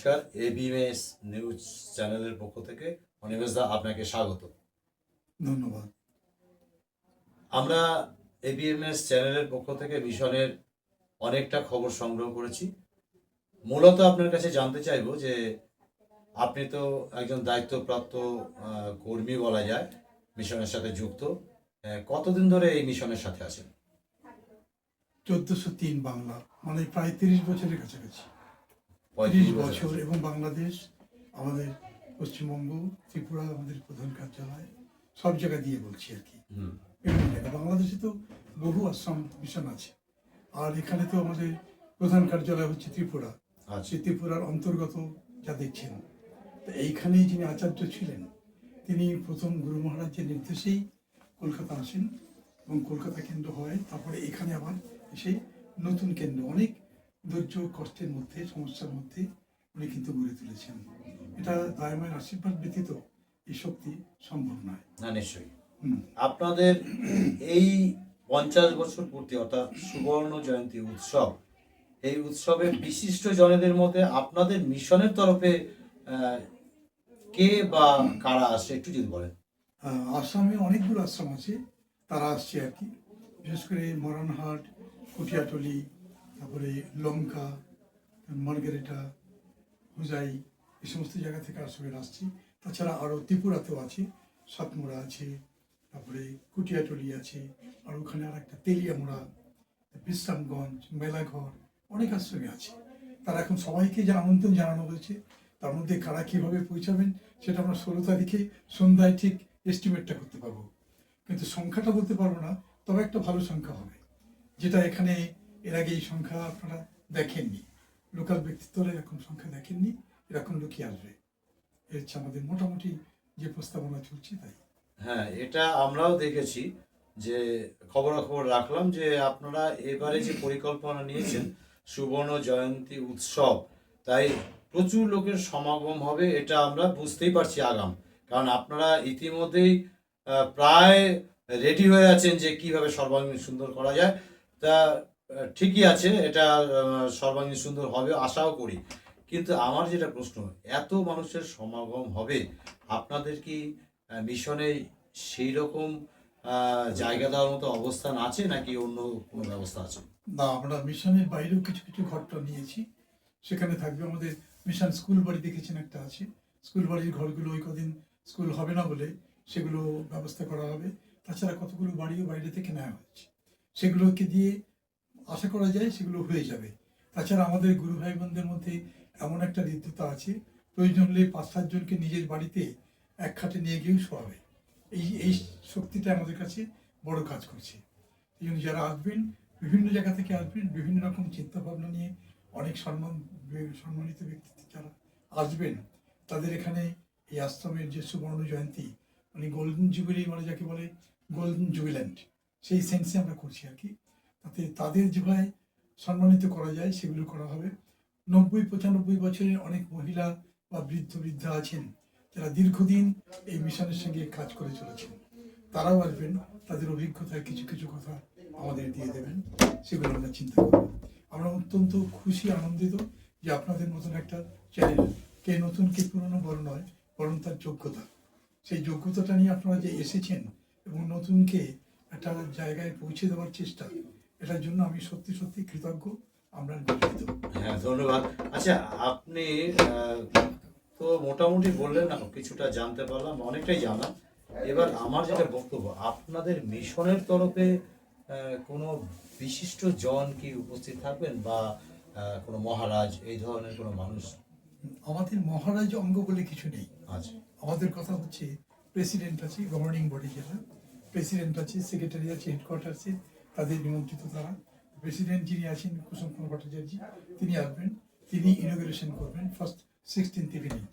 নমস্কার এবিএমএস নিউজ চ্যানেলের পক্ষ থেকে অনিমেষ দা আপনাকে স্বাগত। ধন্যবাদ। আমরা এবিএমএস চ্যানেলের পক্ষ থেকে মিশনের অনেকটা খবর সংগ্রহ করেছি। মূলত আপনার কাছে জানতে চাইব যে আপনি তো একজন দায়িত্বপ্রাপ্ত কর্মী বলা যায় মিশনের সাথে যুক্ত। কতদিন ধরে এই মিশনের সাথে আছেন? চোদ্দশো তিন বাংলা মানে প্রায় তিরিশ বছরের কাছাকাছি। পঁয়ত্রিশ বছর। এবং বাংলাদেশ আমাদের পশ্চিমবঙ্গ ত্রিপুরা আমাদের প্রধান কার্যালয় সব জায়গা দিয়ে বলছি আর কি। বিভিন্ন বাংলাদেশে তো বহু আশ্রম মিশন আছে। আর এখানে তো আমাদের প্রধান কার্যালয় হচ্ছে ত্রিপুরা। আচ্ছা। সে ত্রিপুরার অন্তর্গত যা দেখছেন। তো এইখানেই যিনি আচার্য ছিলেন তিনি প্রথম গুরু মহারাজের নির্দেশেই কলকাতা আসেন এবং কলকাতা কেন্দ্র হয়। তারপরে এখানে আবার এসে নতুন কেন্দ্র অনেক ধৈর্য কষ্টের মধ্যে সমস্যার মধ্যে উনি কিন্তু গড়ে তুলেছেন। এটা দায়মায়ের আশীর্বাদ ব্যতীত এই শক্তি সম্ভব নয়। না নিশ্চয়ই। আপনাদের এই পঞ্চাশ বছর পূর্তি অর্থাৎ সুবর্ণ জয়ন্তী উৎসব এই উৎসবের বিশিষ্ট জনেদের মধ্যে আপনাদের মিশনের তরফে কে বা কারা আসে একটু যদি বলেন। আসামে অনেকগুলো আশ্রম আছে তারা আসছে আর কি। বিশেষ করে মরানহাট কুটিয়াটলি তারপরে লঙ্কা, মার্গারেটা, হুজাই, এই সমস্ত জায়গা থেকে আশ্রমের আসছি। তাছাড়া আরও ত্রিপুরাতেও আছে, সাতমোড়া আছে, তারপরে কুটিয়াটলি আছে, আর ওখানে আর একটা তেলিয়ামোড়া, বিশ্রামগঞ্জ, মেলাঘর, অনেক আশ্রমে আছে। তারা এখন সবাইকে যে আমন্ত্রণ জানানো হয়েছে, তার মধ্যে কারা কীভাবে পৌঁছাবেন, সেটা আমরা ষোলো তারিখে সন্ধ্যায় ঠিক এস্টিমেটটা করতে পারব। কিন্তু সংখ্যাটা বলতে পারব না, তবে একটা ভালো সংখ্যা হবে, যেটা এখানে এর আগে এই সংখ্যা আপনারা দেখেননি। লোকাল ব্যক্তিত্বরা এরকম সংখ্যা দেখেননি, এরকম লোকই আসবে। এর হচ্ছে আমাদের মোটামুটি যে প্রস্তাবনা চলছে তাই। হ্যাঁ এটা আমরাও দেখেছি যে খবরাখবর রাখলাম যে আপনারা এবারে যে পরিকল্পনা নিয়েছেন, সুবর্ণ জয়ন্তী উৎসব, তাই প্রচুর লোকের সমাগম হবে এটা আমরা বুঝতেই পারছি আগাম। কারণ আপনারা ইতিমধ্যেই প্রায় রেডি হয়ে আছেন যে কীভাবে সর্বাঙ্গীন সুন্দর করা যায়। তা ঠিকই আছে, এটা সর্বাঙ্গীন সুন্দর হবে, আশাও করি। কিন্তু আমার যেটা প্রশ্ন, এত মানুষের সমাগম হবে, আপনাদের কি মিশনে সেই রকম জায়গা দেওয়ার মতো অবস্থান আছে, নাকি অন্য কোনো ব্যবস্থা আছে? না, আমরা মিশনের বাইরেও কিছু কিছু ঘরটা নিয়েছি। সেখানে থাকবে আমাদের মিশন স্কুল বাড়ি দেখেছেন একটা আছে। স্কুল বাড়ির ঘরগুলো ওই কদিন স্কুল হবে না বলে সেগুলো ব্যবস্থা করা হবে। তাছাড়া কতগুলো বাড়িও বাইরে থেকে নেওয়া হচ্ছে সেগুলোকে দিয়ে আশা করা যায় সেগুলো হয়ে যাবে। তাছাড়া আমাদের গুরু ভাই বোনদের মধ্যে এমন একটা হৃদ্যতা আছে, প্রয়োজন হলে পাঁচ সাতজনকে নিজের বাড়িতে এক খাটে নিয়ে গিয়েও শোয়াবে। এই এই শক্তিটা আমাদের কাছে বড় কাজ করছে। এই জন্য যারা আসবেন, বিভিন্ন জায়গা থেকে আসবেন, বিভিন্ন রকম চিন্তা ভাবনা নিয়ে অনেক সম্মান, সম্মানিত ব্যক্তিত্ব যারা আসবেন, তাদের এখানে এই আশ্রমের যে সুবর্ণ জয়ন্তী মানে গোল্ডেন জুবিলি মানে যাকে বলে গোল্ডেন জুবিল্যান্ড সেই সেন্সে আমরা করছি আর কি। তাতে তাদের যেভাবে সম্মানিত করা যায়, সেগুলো করা হবে। নব্বই, পঁচানব্বই বছরের অনেক মহিলা বা বৃদ্ধ, বৃদ্ধা আছেন, যারা দীর্ঘদিন এই মিশনের সঙ্গে কাজ করে চলেছেন। তারাও আসবেন, তাদের অভিজ্ঞতার কিছু কিছু কথা আমাদের দিয়ে দেবেন, সেগুলো আমরা চিন্তা করব। আমরা অত্যন্ত খুশি, আনন্দিত যে আপনাদের মতন একটা চ্যানেল কে নতুন, কে পুরনো বড় নয়, বরং তার যোগ্যতা। সেই যোগ্যতাটা নিয়ে আপনারা যে এসেছেন এবং নতুনকে একটা জায়গায় পৌঁছে দেওয়ার চেষ্টা এটার জন্য আমি সত্যি সত্যি কৃতজ্ঞ। আমরা গর্বিত। হ্যাঁ ধন্যবাদ। আচ্ছা আপনি তো মোটামুটি বললেন না কিছুটা জানতে পারলাম অনেকটাই জানলাম। এবার আমার যেটা বক্তব্য আপনাদের মিশনের তরফে কোনো বিশিষ্ট জন কি উপস্থিত থাকবেন বা কোনো মহারাজ এই ধরনের কোনো মানুষ? আমাদের মহারাজ অঙ্গ বলে কিছু নেই। আছে আমাদের কথা হচ্ছে প্রেসিডেন্ট আছে গভর্নিং বডি যেটা প্রেসিডেন্ট আছে সেক্রেটারি আছে হেডকোয়ার্টার্সে তাদের নিমন্ত্রিত তারা প্রেসিডেন্ট যিনি আছেন কুসুম কুমার ভট্টাচার্য তিনি আসবেন। তিনি ইনোগ্রেশন করবেন ফার্স্ট সিক্সটিন্থ ইভিনিং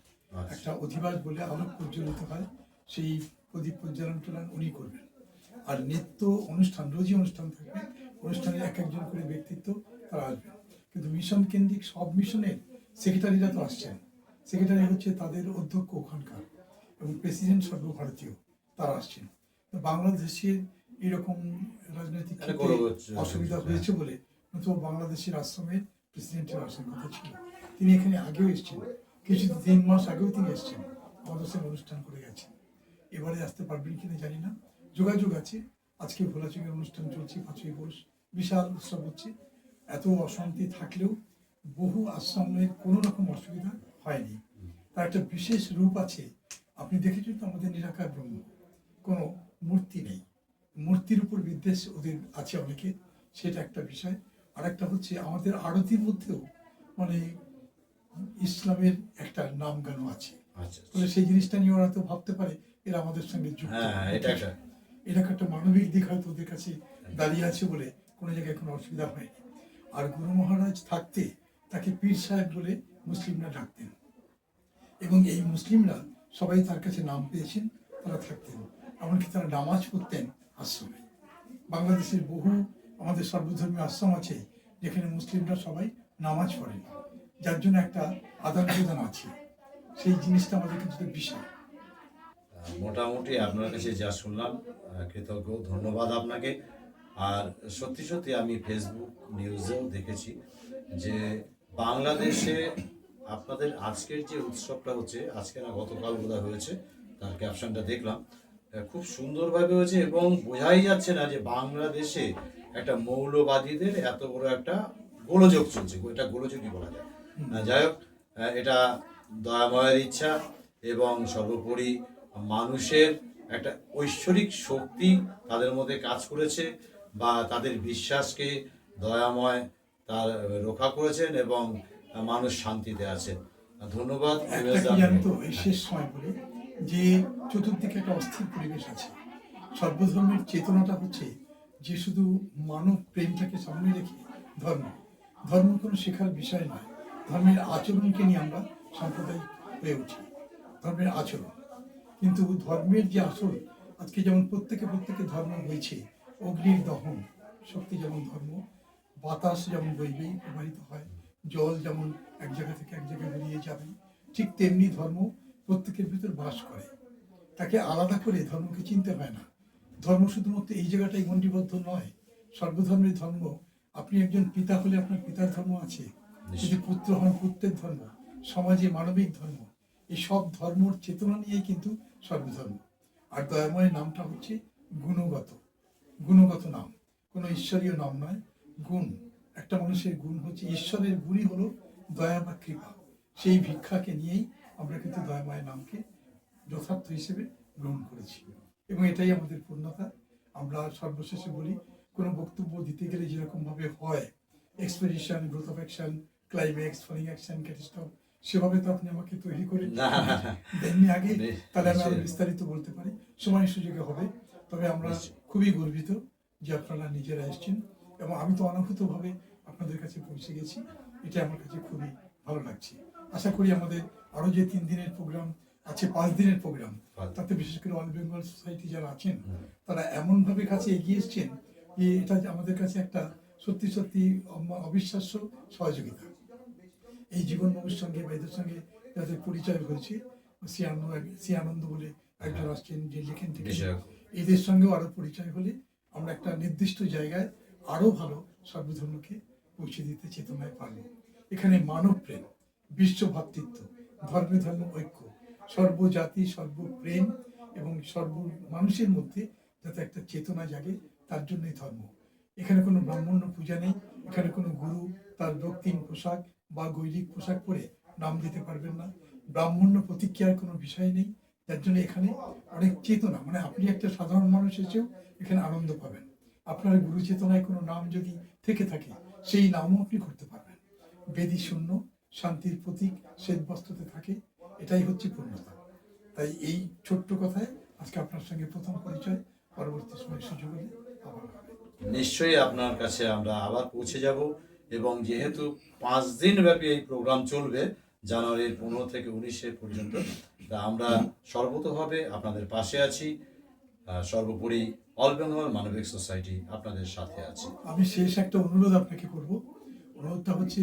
একটা অধিবাস বলে আলোক প্রজ্বলিত হয় সেই প্রদীপ প্রজ্বলন টলান উনি করবেন। আর নিত্য অনুষ্ঠান রোজই অনুষ্ঠান থাকবে অনুষ্ঠানের এক একজন করে ব্যক্তিত্ব তারা আসবেন। কিন্তু মিশন কেন্দ্রিক সব মিশনের সেক্রেটারিরা তো আসছেন। সেক্রেটারি হচ্ছে তাদের অধ্যক্ষ ওখানকার এবং প্রেসিডেন্ট সর্বভারতীয় তারা আসছেন। তো বাংলাদেশের এরকম রাজনৈতিক ক্ষেত্রে অসুবিধা হয়েছে বলে নতুবা বাংলাদেশের আশ্রমে প্রেসিডেন্টের আসার কথা ছিল। তিনি এখানে আগেও এসেছেন। কিছু তিন মাস আগেও তিনি এসেছেন। আমাদের সঙ্গে অনুষ্ঠান করে গেছেন। এবারে আসতে পারবেন কিনা জানি না। যোগাযোগ আছে। আজকে ভোলাচকের অনুষ্ঠান চলছে পাঁচই পৌষ বিশাল উৎসব হচ্ছে। এত অশান্তি থাকলেও বহু আশ্রমের কোনো রকম অসুবিধা হয়নি। তার একটা বিশেষ রূপ আছে। আপনি দেখেছেন তো আমাদের নিরাকার ব্রহ্ম। কোনো মূর্তি নেই। মূর্তির উপর বিদ্বেষ ওদের আছে অনেকে সেটা একটা বিষয়। আর একটা হচ্ছে আমাদের আরতির মধ্যেও মানে ইসলামের একটা নাম গানও আছে। আচ্ছা ফলে সেই জিনিসটা নিয়ে ওরা তো ভাবতে পারে এরা আমাদের সঙ্গে যুক্ত। হ্যাঁ এটা একটা এটা একটা মানবিক দিক হয়তো ওদের কাছে দাঁড়িয়ে আছে বলে কোনো জায়গায় কোনো অসুবিধা হয়নি। আর গুরু মহারাজ থাকতে তাকে পীর সাহেব বলে মুসলিমরা ডাকতেন। এবং এই মুসলিমরা সবাই তার কাছে নাম পেয়েছেন তারা থাকতেন। এমনকি তারা নামাজ পড়তেন আশ্রমে। বাংলাদেশের বহু, আমাদের সর্বধর্মীয় আশ্রম আছে, যেখানে মুসলিমরা সবাই নামাজ পড়েন যার জন্য একটা আদান প্রদান আছে। সেই জিনিসটা আমাদের কাছে বিশাল মোটামুটি আপনার কাছে যা শুনলাম কৃতজ্ঞ, ধন্যবাদ আপনাকে। আর সত্যি সত্যি আমি ফেসবুক নিউজেও দেখেছি যে বাংলাদেশে আপনাদের আজকের যে উৎসবটা হচ্ছে, আজকে না গতকাল বোধহয় হয়েছে, তার ক্যাপশনটা দেখলাম। খুব সুন্দরভাবে হয়েছে এবং বোঝাই যাচ্ছে না যে বাংলাদেশে একটা মৌলবাদীদের এত বড় একটা গোলযোগ চলছে এটা গোলযোগই বলা যায়। যাই হোক এটা দয়াময়ের ইচ্ছা এবং সর্বোপরি মানুষের একটা ঐশ্বরিক শক্তি তাদের মধ্যে কাজ করেছে বা তাদের বিশ্বাসকে দয়াময় তার রক্ষা করেছেন এবং মানুষ শান্তিতে আছে। ধন্যবাদ। শেষ সময় বলে যে চতুর্দিকে একটা অস্থির পরিবেশ আছে। সর্বধর্মের চেতনাটা হচ্ছে যে শুধু মানব প্রেমটাকে সামনে রেখে ধর্ম। ধর্ম কোনো শেখার বিষয় নয়। ধর্মের আচরণকে নিয়ে আমরা সাম্প্রদায়িক হয়ে উঠি। ধর্মের আচরণ। কিন্তু ধর্মের যে আসল, আজকে যেমন প্রত্যেকে প্রত্যেকে ধর্ম বইছে অগ্নির দহন, শক্তি যেমন ধর্ম, বাতাস যেমন বইবেই প্রবাহিত হয়, জল যেমন এক জায়গা থেকে এক জায়গায় বেরিয়ে যাবে, ঠিক তেমনি ধর্ম প্রত্যেকের ভিতর বাস করে। তাকে আলাদা করে ধর্মকে চিনতে হয় না। ধর্ম শুধুমাত্র এই জায়গাটাই গণ্ডিবদ্ধ নয় সর্বধর্মের ধর্ম। আপনি একজন পিতা হলে আপনার পিতার ধর্ম আছে। যদি পুত্র হন পুত্রের ধর্ম। সমাজে মানবিক ধর্ম। এই সব ধর্মর চেতনা নিয়েই কিন্তু সর্বধর্ম। আর দয়াময় নামটা হচ্ছে গুণগত। গুণগত নাম। কোনো ঈশ্বরীয় নাম নয়। গুণ। একটা মানুষের গুণ হচ্ছে ঈশ্বরের গুণই হলো দয়া বা কৃপা। সেই ভিক্ষাকে নিয়েই আমরা কিন্তু দয়াময় নামকে যথার্থ হিসেবে গ্রহণ করেছি। এবং এটাই আমাদের পূর্ণতা। আমরা সর্বশেষে বলি কোনো বক্তব্য দিতে গেলে যেরকম ভাবে হয় expedition growth of action climax falling action catastrophe সেভাবে তো আপনি আমাকে তৈরি করে দেননি আগে তাহলে আমি আরও বিস্তারিত বলতে পারি। সময় সুযোগে হবে তবে আমরা খুবই গর্বিত যে আপনারা নিজেরা এসেছেন এবং আমি তো অনাহূতভাবে আপনাদের কাছে পৌঁছে গেছি। এটা আমার কাছে খুবই ভালো লাগছে। আশা করি আমাদের আরও যে তিন দিনের প্রোগ্রাম আছে পাঁচ দিনের প্রোগ্রাম তাতে বিশেষ করে অল বেঙ্গল সোসাইটি যারা আছেন তারা এমন ভাবে কাছে এগিয়ে এসছেন যে এটা আমাদের কাছে একটা সত্যি সত্যি অবিশ্বাস্য সহযোগিতা। এই জীবন বাবুর সঙ্গে বা এদের সঙ্গে যাদের পরিচয় হয়েছে শ্রী আনন্দ বলে একজন আসছেন যে লেখেন এদের সঙ্গেও আরও পরিচয় হলে আমরা একটা নির্দিষ্ট জায়গায় আরও ভালো সর্বধর্মকে পৌঁছে দিতে চেতনায় পারব। এখানে মানব প্রেম বিশ্ব ভ্রাতৃত্ব ধর্মে ধর্ম ঐক্য। সর্বজাতি, সর্বপ্রেম এবং সর্ব মানুষের মধ্যে যাতে একটা চেতনা জাগে, তার জন্যই ধর্ম। এখানে কোনো ব্রাহ্মণ্য পূজা নেই, এখানে কোনো গুরু তার রক্তিম পোশাক বা গৈরিক পোশাক পরে নাম দিতে পারবেন না। ব্রাহ্মণ্য প্রতিক্রিয়ার কোনো বিষয় নেই, যার জন্য এখানে অনেক চেতনা মানে আপনি একটা সাধারণ মানুষ এসেও এখানে আনন্দ পাবেন। আপনার গুরু চেতনায় কোনো নাম যদি থেকে থাকে, সেই নামও আপনি করতে পারবেন। বেদি শূন্য শান্তির প্রতীক শ্বেত বস্ত্রতে থাকে এটাই হচ্ছে পূর্ণতা। তাই এই ছোট্ট কথায় আজকে আপনার সঙ্গে প্রথম পরিচয় পরবর্তী সময় সুযোগ হলে আবার হবে। নিশ্চয়ই আপনার কাছে আমরা আবার পৌঁছে যাব এবং যেহেতু পাঁচ দিন ব্যাপী এই প্রোগ্রাম চলবে জানুয়ারির পনেরো থেকে উনিশে পর্যন্ত তা আমরা সর্বতভাবে আপনাদের পাশে আছি সর্বোপরি অল বেঙ্গল মানবিক সোসাইটি আপনাদের সাথে আছে। আমি শেষ একটা অনুরোধ আপনাকে করব। অনুরোধটা হচ্ছে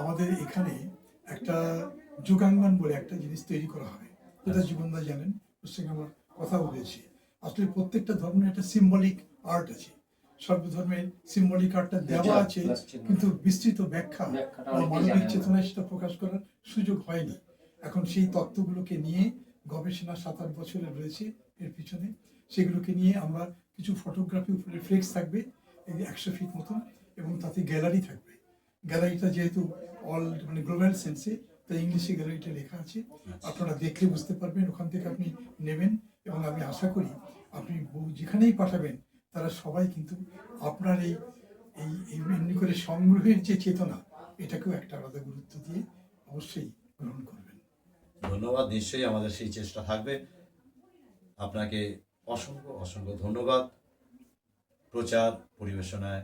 আমাদের এখানে একটা যুগাঙ্গন বলে একটা জিনিস তৈরি করা হয়। যেটা জীবনদা জানেন ওর সঙ্গে আমার কথাও বলেছি আসলে প্রত্যেকটা ধর্মের একটা সিম্বলিক আর্ট আছে। সর্বধর্মের সিম্বলিক আর্টটা দেওয়া আছে কিন্তু বিস্তৃত ব্যাখ্যা বা মানবিক চেতনায় সেটা প্রকাশ করার সুযোগ হয়নি। এখন সেই তত্ত্বগুলোকে নিয়ে গবেষণা সাত আট বছরে রয়েছে এর পিছনে। সেগুলোকে নিয়ে আমরা কিছু ফটোগ্রাফি উপরে ফ্লেক্স থাকবে একশো ফিট মতন এবং তাতে গ্যালারি থাকবে। গ্যালারিটা যেহেতু অল মানে গ্লোবাল সেন্সে তাই ইংলিশে গ্যালারিটা লেখা আছে। আপনারা দেখলে বুঝতে পারবেন ওখান থেকে আপনি নেবেন এবং আমি আশা করি আপনি বউ- যেখানেই পাঠাবেন তারা সবাই কিন্তু আপনার এই এই এই এমনি করে সংগ্রহের যে চেতনা এটাকেও একটা আলাদা গুরুত্ব দিয়ে অবশ্যই গ্রহণ করবেন। ধন্যবাদ নিশ্চয়ই আমাদের সেই চেষ্টা থাকবে। আপনাকে অসংখ্য অসংখ্য ধন্যবাদ। প্রচার পরিবেশনায়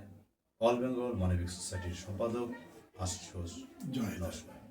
অল বেঙ্গল মানবিক সোসাইটির সম্পাদক আশুতোষ জয় নমস্কার।